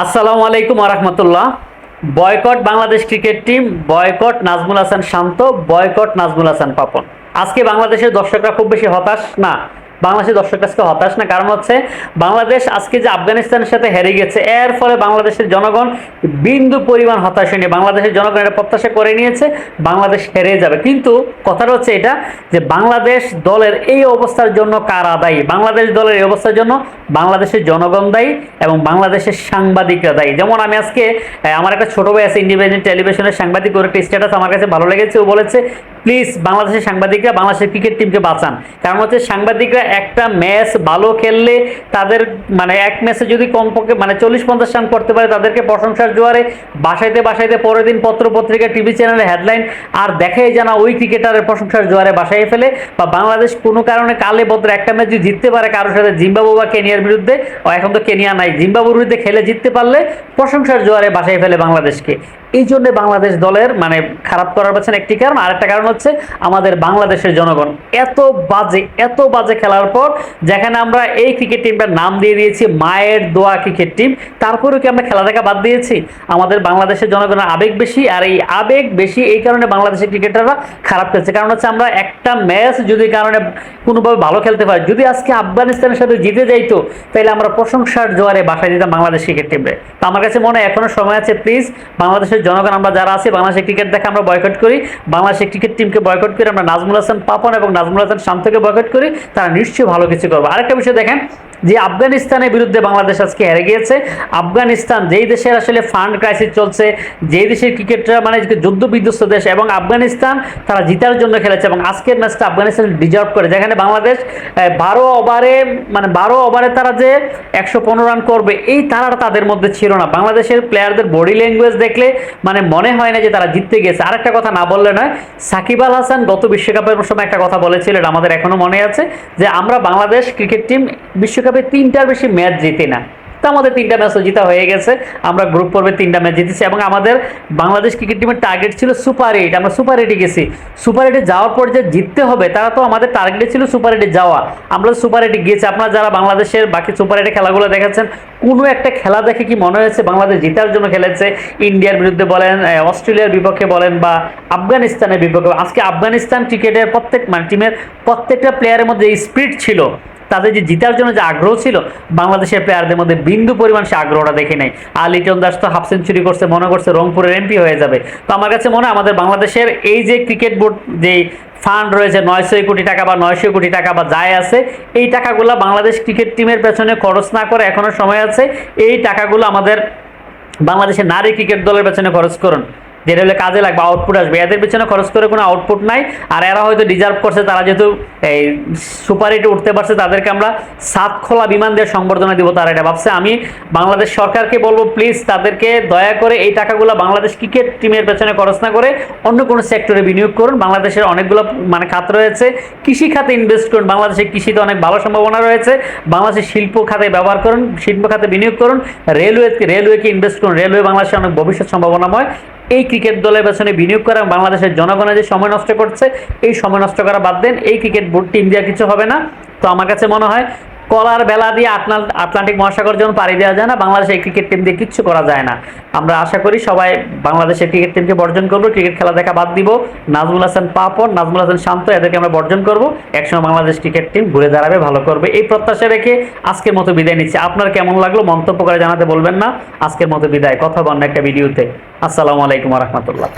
আসসালামু আলাইকুম আরহামতুল্লাহ boycott Bangladesh cricket team, boycott Najmul Hasan Shanto, boycott Najmul Hasan Papon. আজকে বাংলাদেশের দর্শকরা খুব বেশি হতাশ? না। বাংলাদেশের দর্শক আজকে হতাশ না, কারণ হচ্ছে বাংলাদেশ আজকে যে আফগানিস্তানের সাথে হেরে গেছে, এর ফলে বাংলাদেশের জনগণ বিন্দু পরিমাণ হতাশ হয়নি, বাংলাদেশের জনগণ এটা প্রত্যাশা করে নিয়েছে, বাংলাদেশ হেরে যাবে। কিন্তু কথাটা হচ্ছে এটা যে বাংলাদেশ দলের এই অবস্থার জন্য কারা দায়ী? বাংলাদেশ দলের এই অবস্থার জন্য বাংলাদেশের জনগণ দায়ী এবং বাংলাদেশের সাংবাদিকরা দায়ী। যেমন আমি আজকে আমার একটা ছোট ভাই আছে, ইন্ডিপেন্ডেন্ট টেলিভিশনের সাংবাদিক, ওর একটা স্ট্যাটাস আমার কাছে ভালো লেগেছে, ও বলেছে প্লিজ বাংলাদেশের সাংবাদিকরা বাংলাদেশের ক্রিকেট টিমকে বাঁচান। কারণ হচ্ছে সাংবাদিকরা একটা ম্যাচ ভালো খেললে তাদের মানে এক ম্যাচে যদি কমপক্ষে মানে চল্লিশ পঞ্চাশ রান করতে পারে, তাদেরকে প্রশংসার জোয়ারে বাসাইতে বাসাইতে পরের দিন পত্র পত্রিকা টিভি চ্যানেলে হেডলাইন আর দেখাই জানা ওই ক্রিকেটারের প্রশংসার জোয়ারে বাসায় ফেলে। বা বাংলাদেশ কোনো কারণে কালে বদ্র একটা ম্যাচ যদি জিততে পারে কারোর সাথে জিম্বাবু বা কেনিয়ার বিরুদ্ধে এখন তো কেনিয়া নাই জিম্বাবুর বিরুদ্ধে খেলে জিততে পারলে প্রশংসার জোয়ারে বাসায় ফেলে বাংলাদেশকে। এই জন্য বাংলাদেশ দলের মানে খারাপ করার পেছনে একটি কারণ, আরেকটা কারণ হচ্ছে আমাদের বাংলাদেশের জনগণ। এত বাজে এত বাজে খেলার পর যেখানে আমরা এই ক্রিকেট টিমটার নাম দিয়ে দিয়েছি, মায়ের দোয়া ক্রিকেট টিম তারপরেও কি আমরা খেলা দেখা বাদ দিয়েছি? আমাদের বাংলাদেশের জনগণের আবেগ বেশি, আর এই আবেগ বেশি এই কারণে বাংলাদেশের ক্রিকেটাররা খারাপ খেলছে। কারণ হচ্ছে আমরা একটা ম্যাচ যদি কারণে কোনোভাবে ভালো খেলতে পারি যদি আজকে আফগানিস্তানের সাথে জিতে যাইতো তাহলে আমরা প্রশংসার জোয়ারে বাসায় দিতাম বাংলাদেশ ক্রিকেট টিমে তো আমার কাছে মনে হয় এখনও সময় আছে প্লিজ বাংলাদেশের জনগণ, আমরা যারা আছি, বাংলাদেশের ক্রিকেট দেখে আমরা বয়কট করি। বাংলাদেশের ক্রিকেট টিমকে বয়কট করি আমরা নাজমুল হাসান পাপন এবং নাজমুল হাসান শান্তকে বয়কট করি। তারা নিশ্চয়ই ভালো কিছু করবে। আরেকটা বিষয় দেখেন যে আফগানিস্তানের বিরুদ্ধে বাংলাদেশ আজকে হেরে গিয়েছে। আফগানিস্তান যেই দেশের আসলে ফান্ড ক্রাইসিস চলছে, যেই দেশের ক্রিকেটরা মানে যুদ্ধ বিধ্বস্ত দেশ এবং আফগানিস্তান, তারা জিতার জন্য খেলেছে এবং আজকের ম্যাচটা আফগানিস্তান ডিজার্ভ করে। যেখানে বাংলাদেশ বারো ওভারে মানে বারো ওভারে তারা যে একশো পনেরো রান করবে, এই তারাটা তাদের মধ্যে ছিল না। বাংলাদেশের প্লেয়ারদের বডি ল্যাঙ্গুয়েজ দেখলে মানে মনে হয় না যে তারা জিততে গেছে আরেকটা কথা না বললে নয়, সাকিব আল হাসান গত বিশ্বকাপের সময় একটা কথা বলেছিলেন, আমাদের এখনও মনে আছে, যে আমরা বাংলাদেশ ক্রিকেট টিম বিশ্বকাপে তিনটার বেশি ম্যাচ জিতি না। তো আমাদের তিনটা ম্যাচও জিতা হয়ে গেছে। আমরা গ্রুপ পর্বে তিনটা ম্যাচ জিতেছি এবং আমাদের বাংলাদেশ ক্রিকেট টিমের টার্গেট ছিল সুপার এইট আমরা সুপার এইটে গেছি। সুপার এইটে যাওয়ার পর যে জিততে হবে, তারা তো আমাদের টার্গেট ছিল সুপার এইটে যাওয়া। আমরা সুপার এইটে গিয়েছি। আপনারা যারা বাংলাদেশের বাকি সুপার এইটে খেলাগুলো দেখাচ্ছেন কোনো একটা খেলা দেখে কি মনে হয়েছে বাংলাদেশ জেতার জন্য খেলেছে? ইন্ডিয়ার বিরুদ্ধে বলেন অস্ট্রেলিয়ার বিপক্ষে বলেন বা আফগানিস্তানের বিপক্ষে আজকে আফগানিস্তান ক্রিকেটের প্রত্যেক মানে টিমের প্রত্যেকটা প্লেয়ারের মধ্যে স্পিড ছিল। তাদের যে জিতার জন্য যে আগ্রহ ছিল, বাংলাদেশের প্লেয়ারদের মধ্যে বিন্দু পরিমাণ সে আগ্রহটা দেখে নেই। আর লিটন দাস তো হাফ সেঞ্চুরি করছে, মনে করছে রংপুরের এমপি হয়ে যাবে। তো আমার কাছে মনে হয় আমাদের বাংলাদেশের এই যে ক্রিকেট বোর্ড যে ফান্ড রয়েছে, নয়শো কোটি টাকা বা নয়শো কোটি টাকা বা যায় আছে, এই টাকাগুলো বাংলাদেশ ক্রিকেট টিমের পেছনে খরচ না করে এখনও সময় আছে, এই টাকাগুলো আমাদের বাংলাদেশের নারী ক্রিকেট দলের পেছনে খরচ করুন। যেটা হলে কাজে লাগবে আউটপুট আসবে। এদের পেছনে খরচ করে কোনো আউটপুট নাই। আর এরা হয়তো ডিজার্ভ করছে, তারা যেহেতু এই সুপার হিটে উঠতে পারছে, তাদেরকে আমরা সাত খোলা বিমান দিয়ে সংবর্ধনা দিব তারা এটা ভাবছে। আমি বাংলাদেশ সরকারকে বলব প্লিজ তাদেরকে দয়া করে এই টাকাগুলো বাংলাদেশ ক্রিকেট টিমের পেছনে খরচ না করে অন্য কোনো সেক্টরে বিনিয়োগ করুন। বাংলাদেশের অনেকগুলো মানে খাত রয়েছে। কৃষি খাতে ইনভেস্ট করুন। বাংলাদেশের কৃষিতে অনেক ভালো সম্ভাবনা রয়েছে। বাংলাদেশের শিল্প খাতে ব্যবহার করুন, শিল্প খাতে বিনিয়োগ করুন। রেলওয়ে রেলওয়েকে ইনভেস্ট করুন। রেলওয়ে বাংলাদেশের অনেক ভবিষ্যৎ সম্ভাবনাময়। এই ক্রিকেট দলের পেছনে বিনিয়োগ করা বাংলাদেশের জনগণের যে সময় নষ্ট করছে, এই সময় নষ্ট করা বাদ দেন, এই ক্রিকেট বোর্ড দেওয়া কিছু হবে না। তো আমার কাছে মনে হয় কলার বেলা দিয়ে আটলান্ট আটলান্টিক মহাসাগর যেমন পাড়ি দেওয়া যায় না, বাংলাদেশের ক্রিকেট টিম দিয়ে কিচ্ছু করা যায় না। আমরা আশা করি সবাই বাংলাদেশের ক্রিকেট টিমকে বর্জন করব। ক্রিকেট খেলা দেখা বাদ দিব। নাজমুল হাসান পাপন, নাজমুল হাসান শান্ত, এদেরকে আমরা বর্জন করব। একসময় বাংলাদেশ ক্রিকেট টিম ঘুরে দাঁড়াবে, ভালো করবে। এই প্রত্যাশা রেখে আজকের মতো বিদায় নিচ্ছি। আপনার কেমন লাগল মন্তব্য করে জানাতে বলবেন না। আজকের মতো বিদায়। কথা বন্য একটা ভিডিওতে আসসালামু আলাইকুম রহমতুল্লাহ।